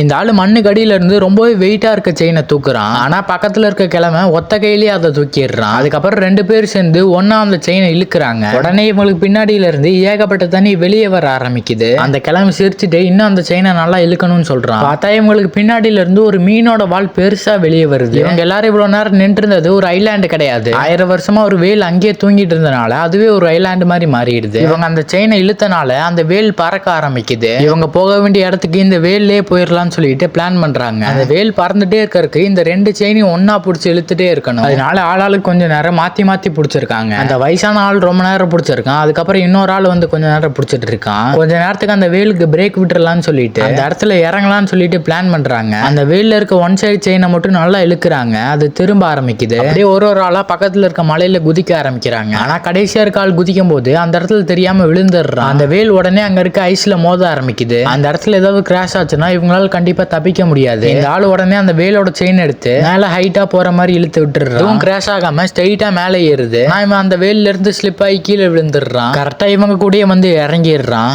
இந்த ஆள் மண்ணுக்கு அடியில இருந்து ரொம்பவே வெயிட்டா இருக்க செயினை தூக்குறான். ஆனா பக்கத்துல இருக்க கிழமை ஒத்த கையிலேயே அதை தூக்கிடுறான். அதுக்கப்புறம் ரெண்டு பேர் சேர்ந்து ஒன்னா அந்த செயினை இழுக்கிறாங்க. உடனே இவங்களுக்கு பின்னாடியில இருந்து ஏகப்பட்ட தண்ணி வெளியே வர ஆரம்பிக்குது. அந்த கிழமை சிரிச்சுட்டு இன்னும் அந்த செயினை நல்லா இழுக்கணும்னு சொல்றான். பார்த்தா இவங்களுக்கு பின்னாடியில இருந்து ஒரு மீனோட வால் பெருசா வெளியே வருது. இவங்க எல்லாரும் இவ்வளவு நேரம் நின்று இருந்தது ஒரு ஐலாண்டு கிடையாது. ஆயிரம் வருஷமா ஒரு வேல் அங்கேயே தூங்கிட்டு இருந்தனால அதுவே ஒரு ஐலாண்டு மாதிரி மாறிடுது. இவங்க அந்த செயினை இழுத்தனால அந்த வேல் பறக்க ஆரம்பிக்குது. இவங்க போக வேண்டிய இடத்துக்கு இந்த வேல்லே போயிடலாம்னு சொல்லிட்டு பிளான் பண்றாங்க. அந்த வேல் பறந்துட்டே இருக்கறதுக்கு இந்த ரெண்டு செயினையும் ஒண்ணா பிடிச்சி இழுத்துட்டே இருக்கணும். அதனால ஆளாளுக்கு கொஞ்சம் நேரம் மாத்தி மாத்தி பிடிச்சிருக்காங்க. அந்த வயசான ஆள் ரொம்ப நேரம் பிடிச்சிருக்கான். அதுக்கப்புறம் இன்னொரு ஆள் வந்து கொஞ்ச நேரம் பிடிச்சிட்டு இருக்கான். கொஞ்ச நேரத்துக்கு அந்த வேலுக்கு பிரேக் விட்டுறலாம்னு சொல்லிட்டு அந்த இடத்துல இறங்கலாம்னு சொல்லிட்டு பிளான் பண்றாங்க. அந்த வேல்ல இருக்க ஒன் சைடு செயினை மட்டும் நல்லா இழுக்கிறாங்க. அது திரும்ப ஆரம்பிக்குது. அப்படியே ஒரு ஒரு ஆளா பக்கத்துல இருக்க மலையில குதிக்க ஆரம்பிக்கிறாங்க. ஆனா கடைசியா இருக்க ஆள் குதிக்கும் போது அந்த இடத்துல தெரியாம விழுந்துடுறான். அந்த வேல் உடனே அங்க இருக்க ஐஸ்ல மோத ஆரம்பிக்குது. அந்த இடத்துல ஏதாவது கிராஷ் ஆச்சுன்னா இவங்களால கண்டிப்பா தப்பிக்க முடியாது. இந்த ஆள் உடனே அந்த வேலோட செயின் எடுத்து மேல ஹைட்டா போற மாதிரி இழுத்து விட்டுறான் கிராஷ் ஆகாம ஸ்ட்ரைட்டா மேலே ஏறுது. ஆனா இவன் அந்த வேல்ல இருந்து ஸ்லிப் ஆகி கீழே விழுந்துடுறான். கரெக்டா இவங்க கூடயே வந்து இறங்கிடுறான்.